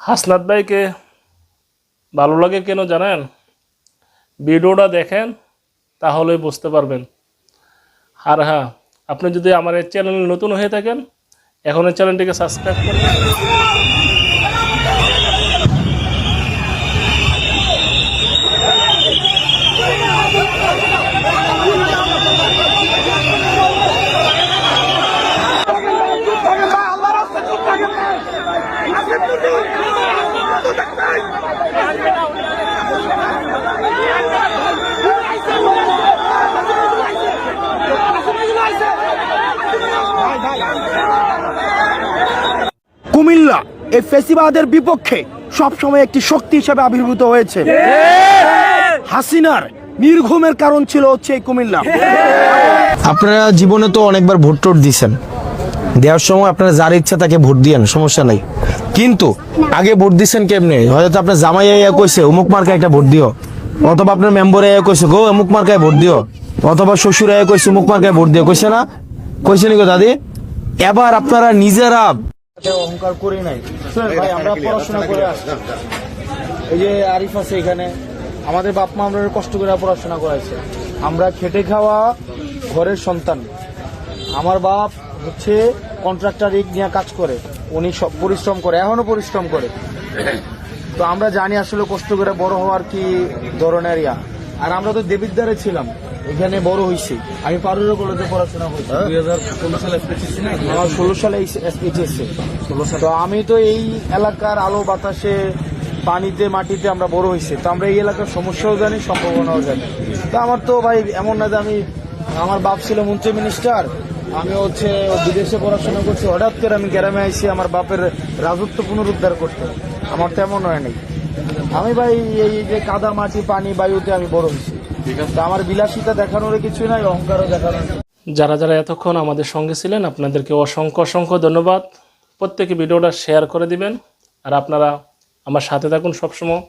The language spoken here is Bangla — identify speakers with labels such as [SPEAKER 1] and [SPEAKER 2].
[SPEAKER 1] হাসনাত ভাইকে ভালো লাগে কেন জানেন? ভিডিওটা দেখেন, তাহলে বুঝতে পারবেন। আর হ্যাঁ আপনি যদি আমার এই চ্যানেল নতুন হয়ে থাকেন এখন এই চ্যানেলটিকে সাবস্ক্রাইব করবেন।
[SPEAKER 2] কুমিল্লা, এই ফেসিবাদের বিপক্ষে সবসময় একটি শক্তি হিসেবে আবির্ভূত হয়েছে। হাসিনার নির্ঘুমের কারণ ছিল হচ্ছে এই কুমিল্লা।
[SPEAKER 3] আপনারা জীবনে তো অনেকবার ভোট টোট দিয়েছেন দেওয়ার সময় আপনারা যার ইচ্ছা তাকে ভোট দিয়েন, সমস্যা নাই। কিন্তু আগে ভোট দিচ্ছেন কেমনে? হয়তো আপনার জামাই আইয়া কইছে অমুক মার্কায় একটা ভোট দিও। অথবা আপনার মেম্বার আইয়া কইছে গো অমুক মার্কায় ভোট দিও। অথবা শ্বশুর আইয়া কইছে অমুক মার্কায় ভোট দিও। কইছে না? কইছে নি গো দাদি? এবার আপনারা নিজেরা অহংকার করি নাই। ভাই আমরা পড়াশোনা করে আসছি। এই যে আরিফ আছে এখানে আমাদের বাপ মা আমরা কষ্ট করে পড়াশোনা করাইছে। আমরা খেটে খাওয়া ঘরের সন্তান। আমার বাপ হচ্ছে কন্ট্রাক্টর ইট নিয়ে কাজ করে। উনি সব পরিশ্রম করে এখনও পরিশ্রম করে। তো আমরা জানি আসলে কষ্ট করে বড় হওয়ার কি ধরনের ইয়া। আর আমরা তো দেবিদ্বারে ছিলাম এখানে বড় হয়েছি আমি পারুর কলেজে পড়াশোনা করছি। দুই হাজার ষোলো সালে আমার ষোলো সালে তো আমি তো এই এলাকার আলো বাতাসে পানিতে মাটিতে আমরা বড় হয়েছি তো আমরা এই এলাকার সমস্যাও জানি সম্ভাবনাও জানি। তো আমার তো ভাই এমন না যে আমি আমার বাপ ছিল মন্ত্রী মিনিস্টার আমি হচ্ছে বিদেশে পড়াশোনা করছি হঠাৎ করে আমি গ্রামে আইসি আমার বাপের রাজত্ব পুনরুদ্ধার করতে। আমার তেমন হয় নাই। আমি ভাই এই যে কাদা মাটি পানি বায়ুতে আমি বড় হয়েছি। আমার বিলাসিতা দেখানোর কিছু নাই অহংকারও দেখানোর
[SPEAKER 1] যারা যারা এতক্ষণ আমাদের সঙ্গে ছিলেন আপনাদেরকে অসংখ্য অসংখ্য ধন্যবাদ। প্রত্যেকে ভিডিওটা শেয়ার করে দিবেন। আর আপনারা আমার সাথে থাকুন সবসময়।